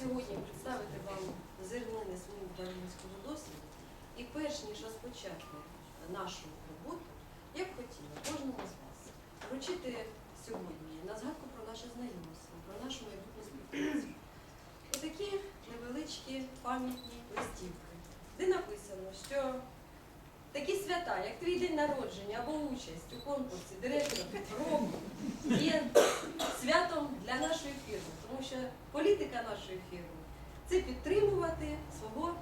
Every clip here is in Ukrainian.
сьогодні представити вам зернини свого управлінського досвіду. І перш ніж розпочати нашу роботу, я б хотіла кожному з вас вручити сьогодні на згадку про наше знайомство, про нашу майбутню співпрацю. Отакі невеличкі пам'ятні листівки, де написано, що такі свята, як твій день народження або участь у конкурсі директора року, є святом для нашої фірми, тому що політика нашої фірми це підтримувати свого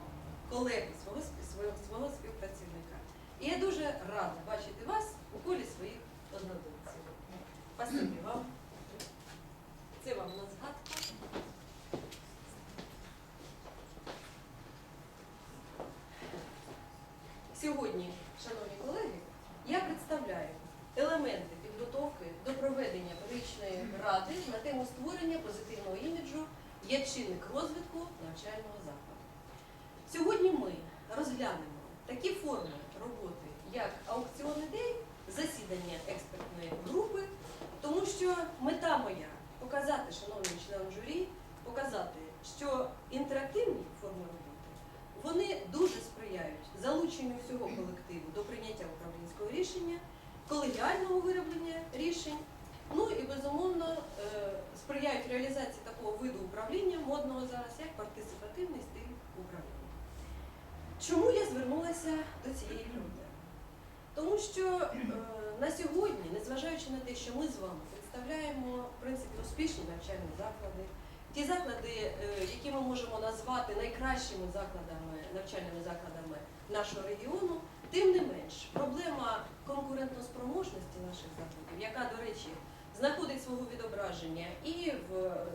колегу, свого, свого, свого співпрацівника. І я дуже рада бачити вас у колі своїх однодумців. Спасибі вам. Це вам на згадку. Сьогодні, шановні колеги, я представляю елементи підготовки до проведення педагогічної ради на тему створення позитивного іміджу як чинник розвитку навчального закладу. Сьогодні ми розглянемо такі форми роботи, як аукціон ідей, засідання експертної групи, тому що мета моя показати, шановним членам журі, показати, що інтерактивні форми роботи вони дуже сприяють залученню всього колективу до прийняття управлінського рішення, колегіального вироблення рішень, ну і безумовно е, сприяють реалізації такого виду управління модного зараз, як партисипативний стиль управління. Чому я звернулася до цієї люди? Тому що е, на сьогодні, незважаючи на те, що ми з вами представляємо в принципі успішні навчальні заклади, ті заклади, е, які ми можемо назвати найкращими закладами, навчальними закладами нашого регіону, тим не менш, проблема конкурентоспроможності наших закладів, яка, до речі, знаходить свого відображення і в е,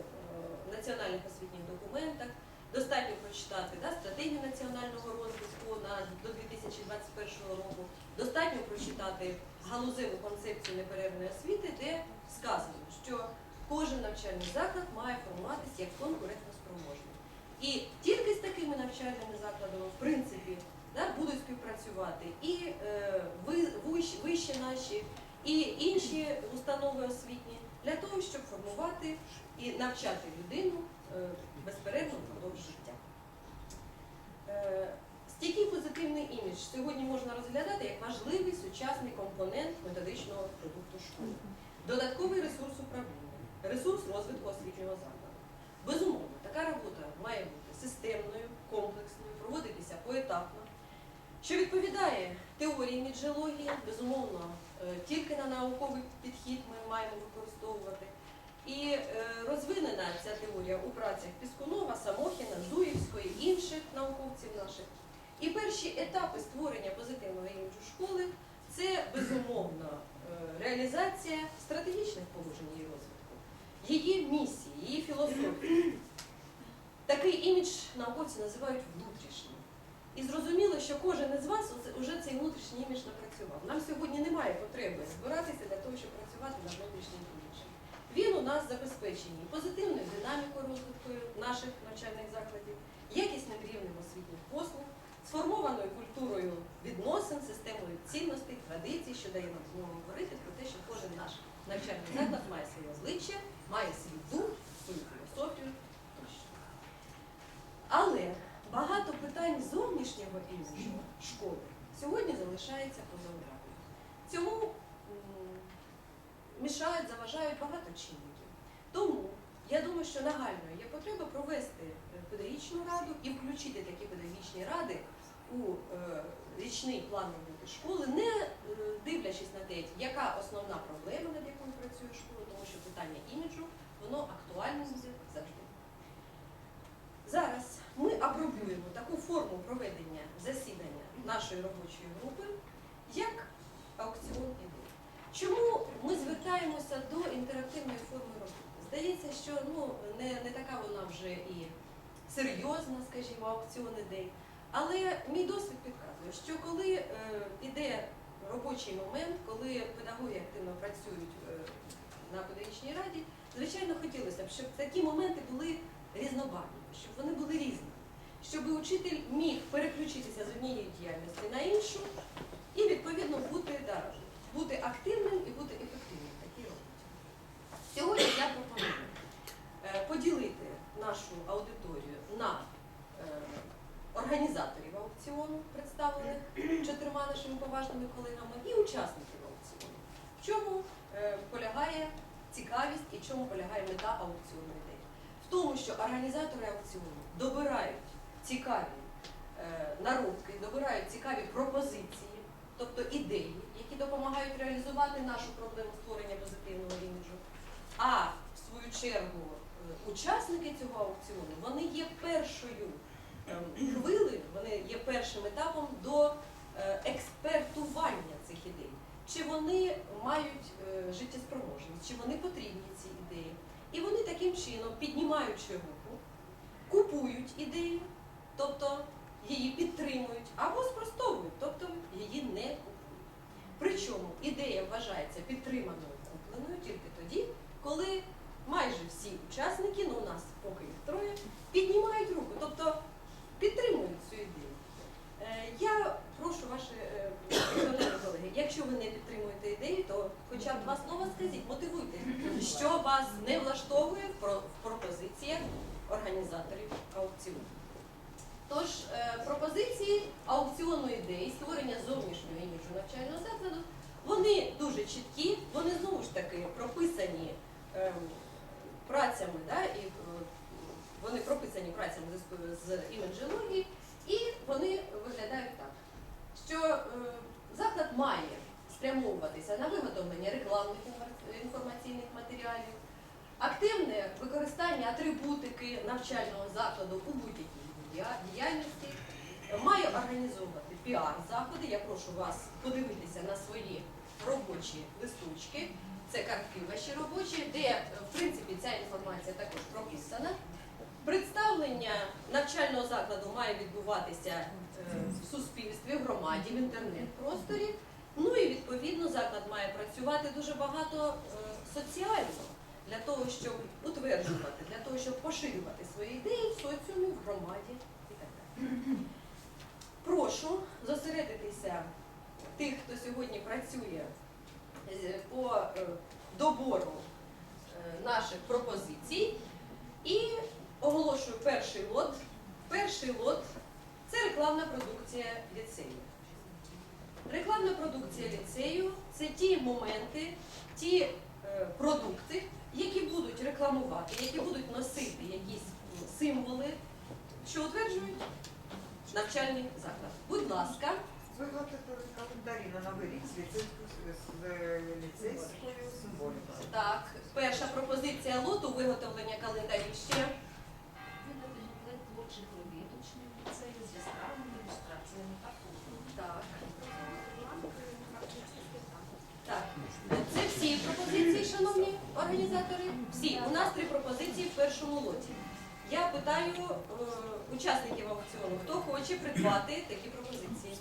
національних освітніх документах, достатньо прочитати да, стратегію національного розвитку на до 2021 року, достатньо прочитати галузеву концепцію неперервної освіти, де сказано, що кожен навчальний заклад має формуватися як конкурентоспроможний. І тільки з такими навчальними закладами, в принципі, да, будуть співпрацювати і е, вищі, наші, і інші установи освітні для того, щоб формувати і навчати людину е, безперервно впродовж життя. Е, Стійкий позитивний імідж сьогодні можна розглядати як важливий сучасний компонент методичного продукту школи. Додатковий ресурс управління, ресурс розвитку освітнього закладу. Безумовно, така робота має бути системною, комплексною, проводитися поетапно, що відповідає теорії іміджології, безумовно, е, тільки на науковий підхід ми маємо використовувати. І е, розвинена ця теорія у працях Піскунова, Самохіна, Зуївської, інших науковців наших. І перші етапи створення позитивного іміджу школи це безумовно е, реалізація стратегічних положень її розвитку, її місії, її філософії. Такий імідж науковці називають внутрішнім. І зрозуміло, що кожен із вас уже цей внутрішній імідж напрацював. Нам сьогодні немає потреби збиратися для того, щоб працювати над внутрішнім іміджем. Він у нас забезпечений позитивною динамікою розвитку наших навчальних закладів, якісним рівнем освітніх послуг, сформованою культурою відносин, системою цінностей, традицій, що дає нам змогу говорити про те, що кожен наш навчальний заклад має своє обличчя, має зовнішнього іміджу школи сьогодні залишається поза увагою. Цьому мішають, заважають багато чинників. Тому я думаю, що нагальною є потреба провести е, педагогічну раду і включити такі педагогічні ради у е, річний план роботи школи, не е, дивлячись на те, яка основна проблема, над якою працює школа, тому що питання іміджу, воно актуальне завжди. Зараз ми апробуємо таку форму проведення засідання нашої робочої групи як аукціон ідей. Чому ми звертаємося до інтерактивної форми роботи? Здається, що ну, не, не така вона вже і серйозна, скажімо, аукціон ідей. Але мій досвід підказує, що коли е, іде робочий момент, коли педагоги активно працюють е, на педагогічній раді, звичайно, хотілося б, щоб такі моменти були різнобарвними, щоб вони були різні, щоб учитель міг переключитися з однієї діяльності на іншу і, відповідно, бути да, бути активним і бути ефективним в такій роботі. Сьогодні я пропоную е, поділити нашу аудиторію на е, організаторів аукціону, представлених чотирма нашими поважними колегами, і учасників аукціону. В чому е, полягає цікавість і в чому полягає мета аукціону тому, що організатори аукціону добирають цікаві е, наробки, добирають цікаві пропозиції, тобто ідеї, які допомагають реалізувати нашу проблему створення позитивного іміджу. А в свою чергу е, учасники цього аукціону вони є першою ем, хвилею, вони є першим етапом до е, експертування цих ідей. Чи вони мають е, життєспроможність, чи вони потрібні ці ідеї. І вони таким чином, піднімаючи руку, купують ідею, тобто її підтримують, або спростовують, тобто її не купують. Причому ідея вважається підтриманою купленою тільки тоді, коли майже всі учасники, ну у нас поки їх троє, піднімають руку, тобто підтримують цю ідею. Е, Я прошу ваші е, шановні колеги, якщо ви не підтримуєте ідею, то хоча б два слова скажіть, мотивуйте, що вас не влаштовує в пропозиціях організаторів аукціону. Тож е, пропозиції аукціонної ідеї, створення зовнішнього іміджу навчального закладу, вони дуже чіткі, вони знову ж таки прописані ем, працями, да, і е, вони прописані працями з, з іміджології, і вони виглядають так, що е, заклад має спрямовуватися на виготовлення рекламних інформаційних матеріалів, активне використання атрибутики навчального закладу у будь-якій діяльності, має організовувати піар-заходи. Я прошу вас подивитися на свої робочі листочки. Це картки ваші робочі, де в принципі ця інформація також прописана. Представлення навчального закладу має відбуватися в суспільстві, в громаді, в інтернет-просторі. Ну і відповідно заклад має працювати дуже багато е, соціально для того, щоб утверджувати, для того, щоб поширювати свої ідеї в соціумі, в громаді і так далі. Прошу зосередитися тих, хто сьогодні працює е, по е, добору наших пропозицій. І оголошую перший лот. Перший лот це рекламна продукція ліцею. Рекламна продукція ліцею це ті моменти, ті е, продукти, які будуть рекламувати, які будуть носити якісь символи, що утверджують навчальний заклад. Будь ласка, Виготовити календарі на новий рік з ліцейською, е, ліцейською символікою. так, перша пропозиція лоту виготовлення календарів ще. Організатори. Всі. У нас три пропозиції в першому лоті. Я питаю е, учасників аукціону, хто хоче придбати такі пропозиції.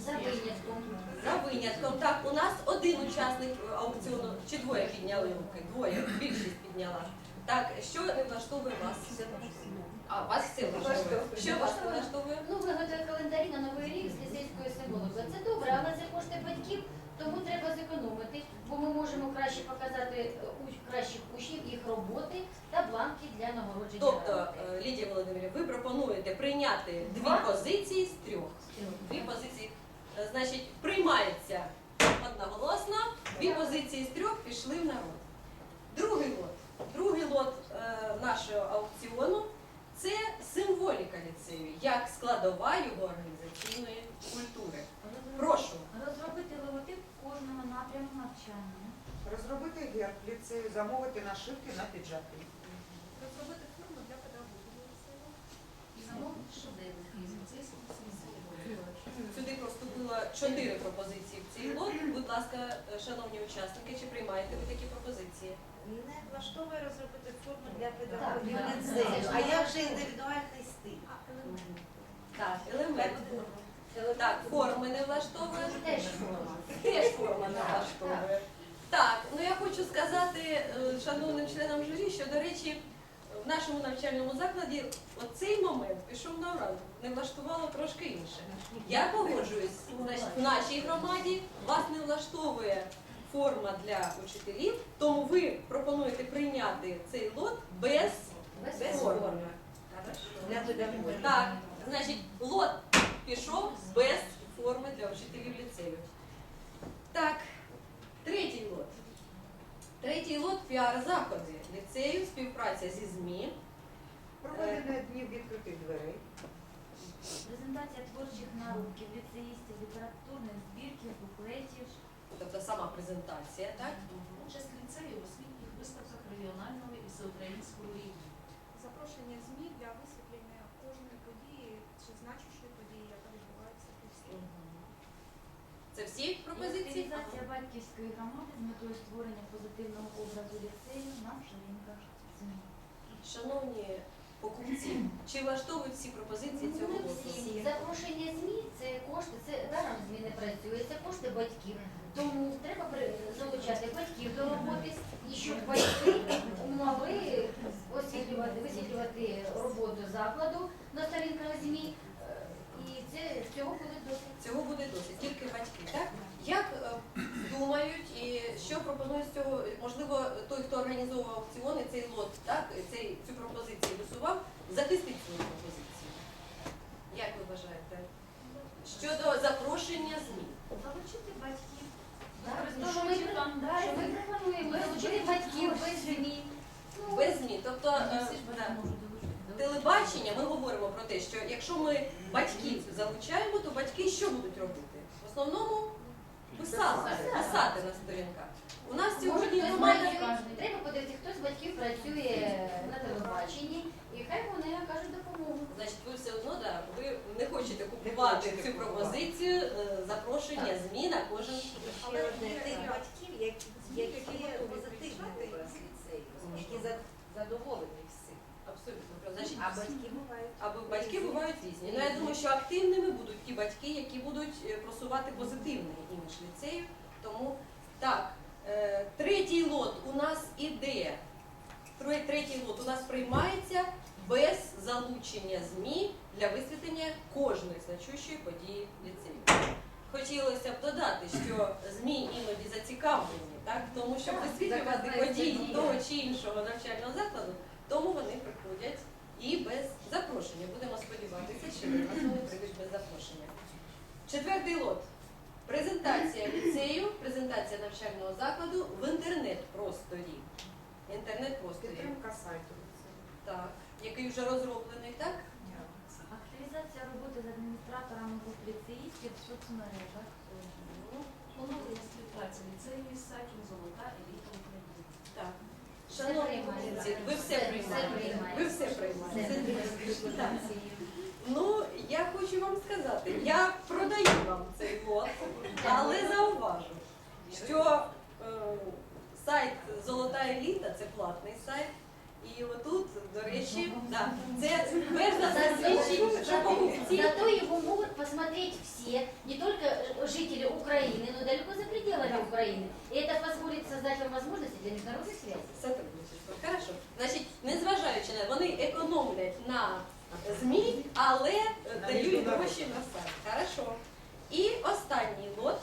За винятком. За винятком. Так, у нас один учасник е, аукціону, чи двоє підняли руки? Двоє, більшість підняла. Так, що не влаштовує вас? А, вас все влаштовує. Що вас не влаштовує? Ну, виготовити календарі на новий рік з ліцейською символикою. Це добре, але це кошти батьків, тому треба зекономити, бо ми можемо краще показати е, кращих учнів, їх роботи та бланки для нагородження. Тобто, е, Лідія Володимирівна, ви пропонуєте прийняти дві позиції з трьох. Дві позиції, е, значить, приймається одноголосно, дві позиції з трьох пішли в народ. Другий лот. Другий лот е, нашого аукціону це символіка ліцею, як складова його організаційної культури. Прошу. Розробити логотип кожного напряму навчання. Розробити герб ліцею, замовити нашивки. Розробити форму для педагогів ліцею. І замовити шедеври із ліцейських символів. Сюди чотири пропозиції в цей лот. Будь ласка, шановні учасники, чи приймаєте ви такі пропозиції? Мене влаштовує розробити форму для педагогів Так, ліцею. так. А як же індивідуальний стиль? Так, елемент. Так, форми не влаштовує. Теж форма. Теж форма не влаштовує. Так, ну я хочу сказати е, шановним членам журі, що, до речі, в нашому навчальному закладі оцей момент пішов на ура. Не влаштувало трошки інше. Я погоджуюсь, значить, в нашій громаді вас не влаштовує форма для учителів, тому ви пропонуєте прийняти цей лот без, Без форми. Так, Значить, лот пішов без форми для вчителів ліцею. Так, третій лот. Третій лот піар-заходи ліцею, співпраця зі ЗМІ. Проведення днів відкритих дверей. Презентація творчих наруків, ліцеїстів, літературних збірків, буклетів. Тобто сама презентація, так? Участь ліцею у освітніх виставках регіонального і всеукраїнського рівня. запрошення ЗМІ для висвітлення кожної події чи значущої події, яка відбувається в місті. Це всі пропозиції? Активізація батьківської громади з метою створення позитивного образу ліцею на вширинках ЗМІ. Шановні покупці, чи влаштовують всі пропозиції цього Не всі. Запрошення ЗМІ це кошти, це даром ЗМІ не працює, це кошти батьків. Тому треба при- залучати батьків до роботи, і щоб батьки могли освітлювати, висвітлювати роботу закладу на сторінках ЗМІ. Е, цього буде досить. Цього буде досить, тільки батьки, так? Як е, думають і що пропонує з цього? Можливо, той, хто організовував аукціон і цей лот, так, цей, цю пропозицію висував, захистить свою пропозицію. Як ви вважаєте? Щодо запрошення ЗМІ. Залучити батьків. Ну, що ми, пропонуємо залучити батьків без ЗМІ. Ну, Без ЗМІ. Тобто е, всі ж батьки да. Телебачення, ми говоримо про те, що якщо ми батьків залучаємо, то батьки що будуть робити? В основному писати, писати на сторінках. У нас сьогодні немає. треба подивитися, хто з батьків працює на телебаченні, і хай вони окажуть допомогу. Значить, ви все одно да, ви не хочете купувати цю пропозицію е, запрошення ЗМІ на кожен Але Ще одне. є тих батьків, які, які позитивні дивляться ліцею, які за- задоволені всім. абсолютно правда. Значить, А батьки бувають. або батьки бувають різні. Ну я думаю, що активними будуть ті батьки, які будуть е, просувати позитивний імідж ліцею. Тому так, е, третій лот у нас іде. Третій лот у нас приймається без залучення ЗМІ для висвітлення кожної значущої події ліцею. Хотілося б додати, що ЗМІ іноді зацікавлені, так, тому, щоб висвітлювати події того чи іншого навчального закладу, тому вони приходять і без запрошення. Будемо сподіватися, що нас вони прийдуть без запрошення. Четвертий лот. Презентація ліцею, презентація навчального закладу в інтернет-просторі. Інтернет-просторі, Підтримка сайту. так, який вже розроблений, так? Активізація роботи з адміністраторами груп ліцеїстів в соцмережах. Ну, Поновлення співпраці ліцею із сайтом Золота еліта України. Так. Шановні ви все Все приймаєте. Ви все приймаєте. Це Так. Ну, я хочу вам сказати, я продаю вам цей лот, але зауважу, що е, сайт Золота еліта це платний сайт. І отут, до речі, да, це перш за все свідчить, що покупці Зато его могут посмотреть все, не только э, жители Украины, но и далеко за пределами Украины. И это позволит создать вам возможности для международной связи. Сотрудничество. Хорошо. Значить, незважаючи на вони економлять на ЗМІ, але е, дають гроші на сайт. Хорошо. І останній лот.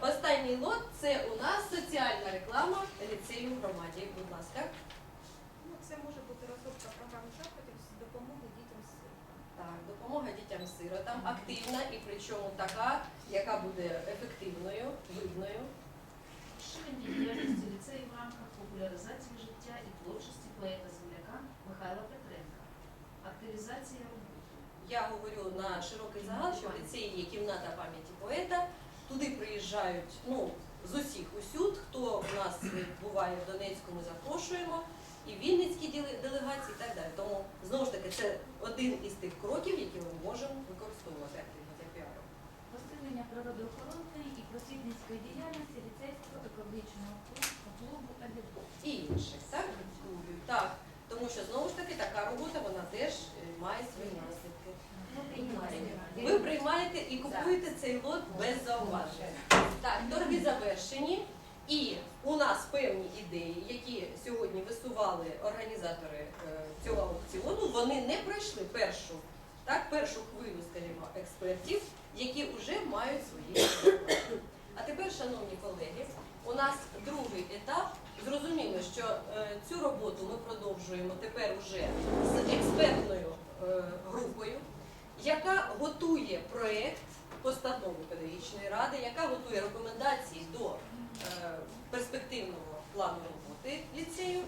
Останній лот це у нас соціальна реклама ліцею в громаді. Будь ласка. Ну, це може бути розробка програм заходів з допомоги дітям з Так, допомога дітям-сиротам активна і причому така, яка буде ефективною, видною. Розширення діяльності ліцею в рамках популяризації життя і творчості поета-земляка Михайла Петренка. Активізація. Я говорю на широкий загал, що в ліцеї є кімната пам'яті поета. Туди приїжджають ну, з усіх усюд, хто у нас буває в Донецьку, ми запрошуємо, і вінницькі діле- делегації, і так далі. Тому знову ж таки це один із тих кроків, які ми можемо використовувати активно для піару. Посилення природоохоронної і просвітницької діяльності ліцейського екологічного клубу «Аліду». І інших, так? Так, тому що знову ж таки така робота вона теж має свої наслідки. Ви приймаєте і купуєте цей лот без зауважень. Так, торги завершені. І у нас певні ідеї, які сьогодні висували організатори е, цього аукціону, вони не пройшли першу, так, першу хвилю, скажімо, експертів, які вже мають свої результати. А тепер, шановні колеги, у нас другий етап. Зрозуміло, що е, цю роботу ми продовжуємо тепер уже з експертною групою. яка готує проєкт постанови педагогічної ради, яка готує рекомендації до е, перспективного плану роботи ліцею.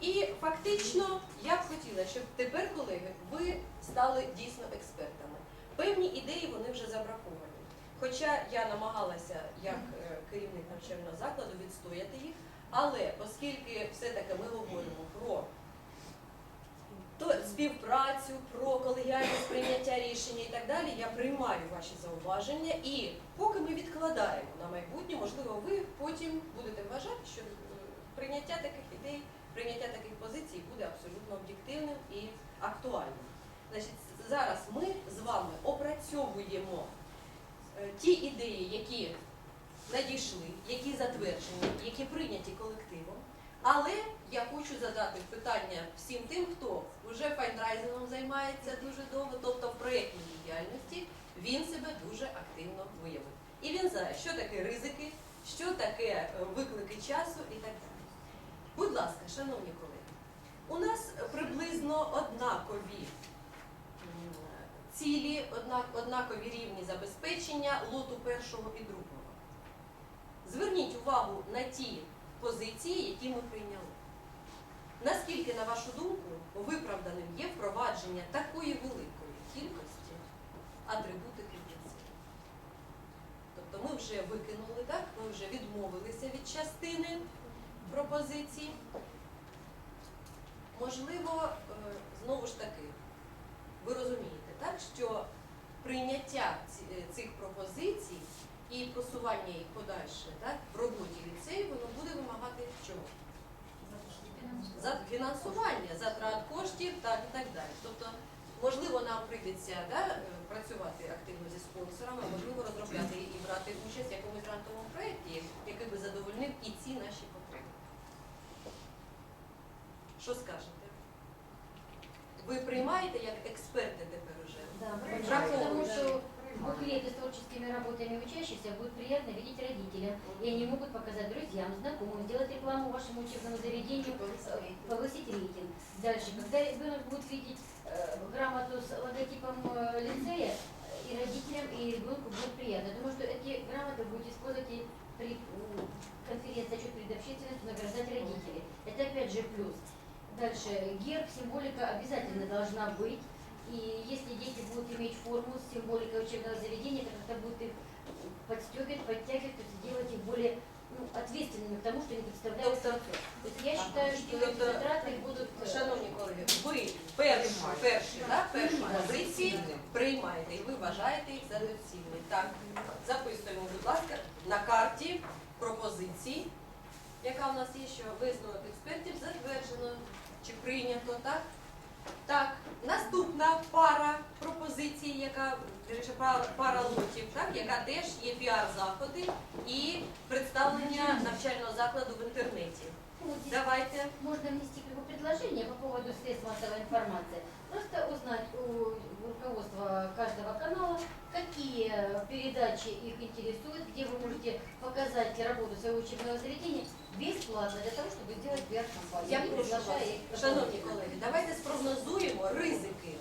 І фактично я б хотіла, щоб тепер, колеги, ви стали дійсно експертами. Певні ідеї вони вже забраковані. Хоча я намагалася як е, керівник навчального закладу відстояти їх, але оскільки все-таки ми говоримо про то співпрацю, про колегіальне сприйняття рішення і так далі, я приймаю ваші зауваження і поки ми відкладаємо на майбутнє, можливо, ви потім будете вважати, що е, прийняття таких ідей, прийняття таких позицій буде абсолютно об'єктивним і актуальним. Значить, зараз ми з вами опрацьовуємо е, ті ідеї, які надійшли, які затверджені, які прийняті колективом. Але я хочу задати питання всім тим, хто вже файндрайзингом займається дуже довго, тобто в проєктній діяльності, він себе дуже активно виявив. І він знає, що таке ризики, що таке е, виклики часу і так далі. Будь ласка, шановні колеги, у нас приблизно однакові цілі, однакові рівні забезпечення лоту першого і другого. Зверніть увагу на ті позиції, які ми прийняли. Наскільки, на вашу думку, виправданим є впровадження такої великої кількості атрибутики ліцею? Тобто ми вже викинули, так? Ми вже відмовилися від частини пропозицій. Можливо, е, знову ж таки, ви розумієте, так, що прийняття е, цих пропозицій і просування їх подальше так, в роботі ліцею, воно буде вимагати чого? За фінансування, затрат коштів так і так далі. Тобто, можливо, нам прийдеться да, е, працювати активно зі спонсорами, можливо, розробляти і брати участь в якомусь грантовому проєкті, який би задовольнив і ці наші потреби. Що скажете? Ви приймаєте як експерти тепер уже? Да, творческими работами учащихся будет приятно видеть родителям, и они могут показать друзьям, знакомым, сделать рекламу вашему учебному заведению, э, повысить рейтинг. Дальше, когда ребенок будет видеть э, грамоту с логотипом э, лицея, и родителям, и ребенку будет приятно. Думаю, что эти грамоты будете использовать и при конференции отчет перед общественностью награждать родителей. Это опять же плюс. Дальше, герб, символика обязательно должна быть. И если дети будут иметь форму с символикой учебного заведения, это как-то будет их подстегивать, подтягивать, то есть делать их более ну, ответственными к тому, что они представляют Тобто- собой. То есть я считаю, что эти Тобто, затраты будут... э, Шановні колеги, ви перші, перші, да, перші позиції приймаєте і ви вважаєте їх за доцільні. Так, записуємо, будь ласка, на карті пропозицій, яка у нас є, що висновок експертів затверджено чи прийнято, так? Так, наступна пара пропозицій, яка речі, пара, пара лотів, так, яка теж є піар-заходи і представлення навчального закладу в інтернеті. ну, здесь Давайте. Можно внести как бы предложение по поводу средств массовой информации. Просто узнать у руководства каждого канала, какие передачи их интересуют, где вы можете показать работу своего учебного заведения бесплатно для того, чтобы сделать пиар-компанию. Я прошу вас, их шановні колеги, давайте спрогнозуємо ризики,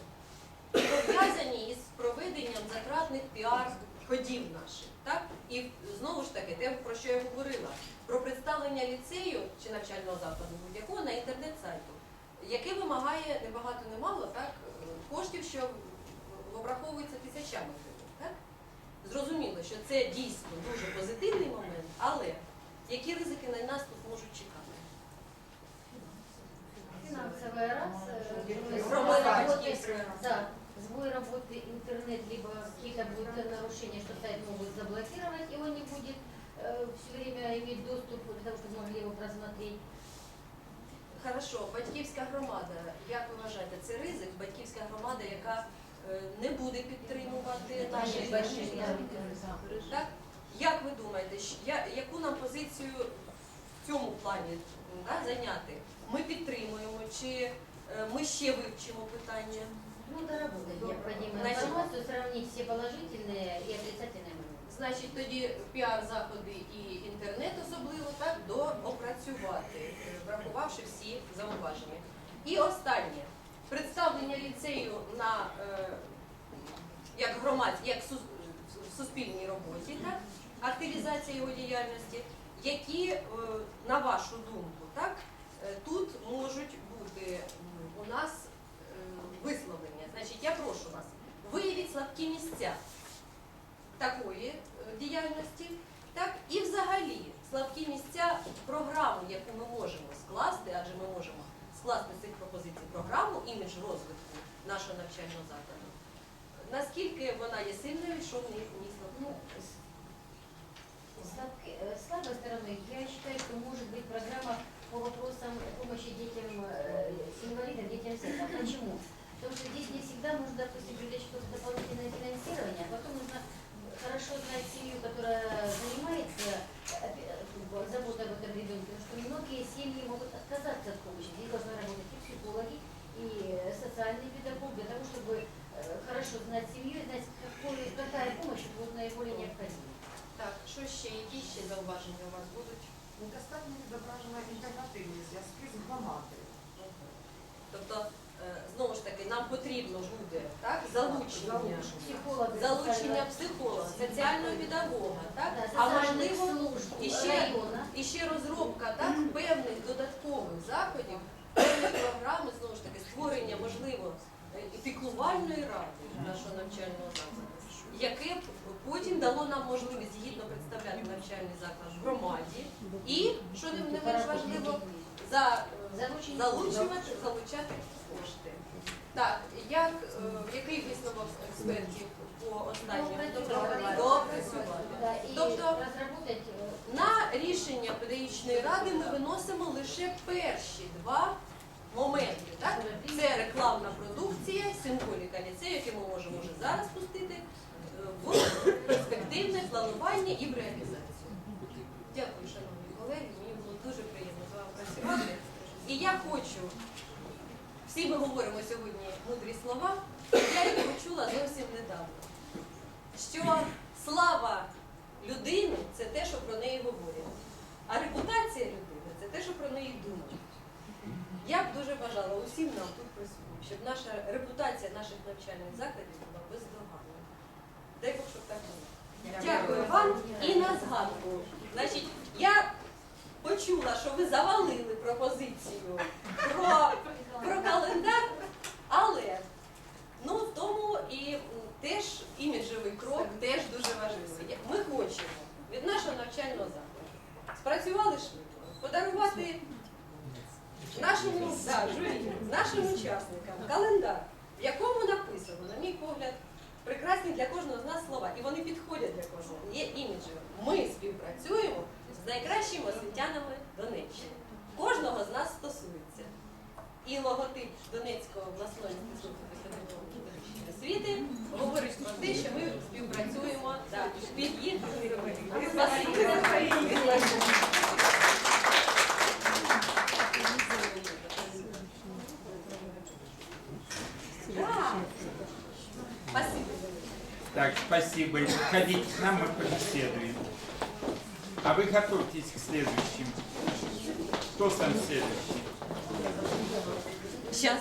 пов'язані із проведенням затратних піар-ходів наших. Так? І знову ж таки, те, про що я говорила, про представлення ліцею чи навчального закладу будь-якого на інтернет-сайту, яке вимагає не багато, не так, коштів, що обраховуються тисячами гривень. Так? Зрозуміло, що це дійсно дуже позитивний момент, але які ризики на нас тут можуть чекати? Финансовый раз, э, сбой Громада работы, батьківська. да, сбой работы интернет, либо какие-то будут нарушения, что сайт могут заблокировать, и он не будет все время иметь доступ для того, чтобы могли его просмотреть. Хорошо, батьківська громада. Як ви вважаєте, це ризик? Батьківська громада, яка е, не буде підтримувати наші Конечно, рішення? да. Так? Як ви думаєте, щ- я- яку нам позицію в цьому плані м, да, зайняти? Ми підтримуємо чи е, ми ще вивчимо питання? Ну, доработать необходимую Значит- информацию, сравнить все положительные и отрицательные моменты. Значить, тоді піар-заходи і інтернет особливо так доопрацювати, е, врахувавши всі зауваження. І останнє представлення ліцею на е, як громад, як сус- в суспільній роботі, так? активізація його діяльності, які, е, на вашу думку, так, е, тут можуть бути у нас е, висловлення. Значить, я прошу вас, виявіть слабкі місця такої е, діяльності, так, і взагалі слабкі місця програму, яку ми можемо скласти, адже ми можемо скласти з цих пропозицій програму імідж розвитку нашого навчального закладу. Наскільки вона є сильною, що в них ні Ну, слабкого? с- слабки- э, слабой стороной я считаю, что может быть программа по вопросам помощи детям э, с инвалидом, детям сиротам. Почему? Потому что здесь не всегда нужно, допустим, привлечь какое-то дополнительное финансирование, а потом нужно хорошо знать семью, которая занимается социальный педагог для того, чтобы э, хорошо знать семью и знать, какой, какая помощь будет наиболее необходима. Так, що ще, які ще зауваження у вас будуть? Недостатньо відображено інтегративні зв'язки з громадою. Тобто, е, знову ж таки, нам потрібно буде так, залучення, Психолог, залучення психолога, соціального педагога, так? да, а социальных можливо, служб і ще- района. і ще розробка так, певних додаткових заходів, певних програми, знову ж таки, створення, можливо, е, і піклувальної ради нашого навчального закладу, яке потім дало нам можливість гідно представляти навчальний заклад в громаді і, що не менш важливо, за, е, залучувати, залучати кошти. Так, як, е, який висновок експертів по останньому. Доопрацювати. Тобто на рішення педагогічної ради ми виносимо лише перші два моменти. Так? Це рекламна продукція, символіка ліцею, яку ми можемо вже зараз пустити е, в перспективне планування і в реалізацію. Дякую, шановні колеги. Мені було дуже приємно з вами працювати. І я хочу, всі ми говоримо сьогодні мудрі слова, я їх почула зовсім недавно. Що слава людини це те, що про неї говорять. А репутація людини це те, що про неї думають. Я б дуже бажала усім нам тут присутнім, щоб наша репутація наших навчальних закладів була бездоганна. Дай Бог, щоб так було. Дякую вам і на згадку. Значить, я почула, що ви завалили пропозицію про, про календар, але ну тому і теж іміджевий крок теж дуже важливий. Ми хочемо від нашого навчального закладу спрацювали швидко, подарувати нашому да, журі, нашим учасникам календар, в якому написано, на мій погляд, прекрасні для кожного з нас слова, і вони підходять для кожного. Є іміджеві. Ми співпрацюємо з найкращими освітянами Донеччини. Кожного з нас стосується. І логотип Донецького обласної інституту педагогічної освіти говорить про те, що ми співпрацюємо да, під спасибо. Ходите к нам, мы побеседуем. А вы готовьтесь к следующим. Кто там следующий? Сейчас.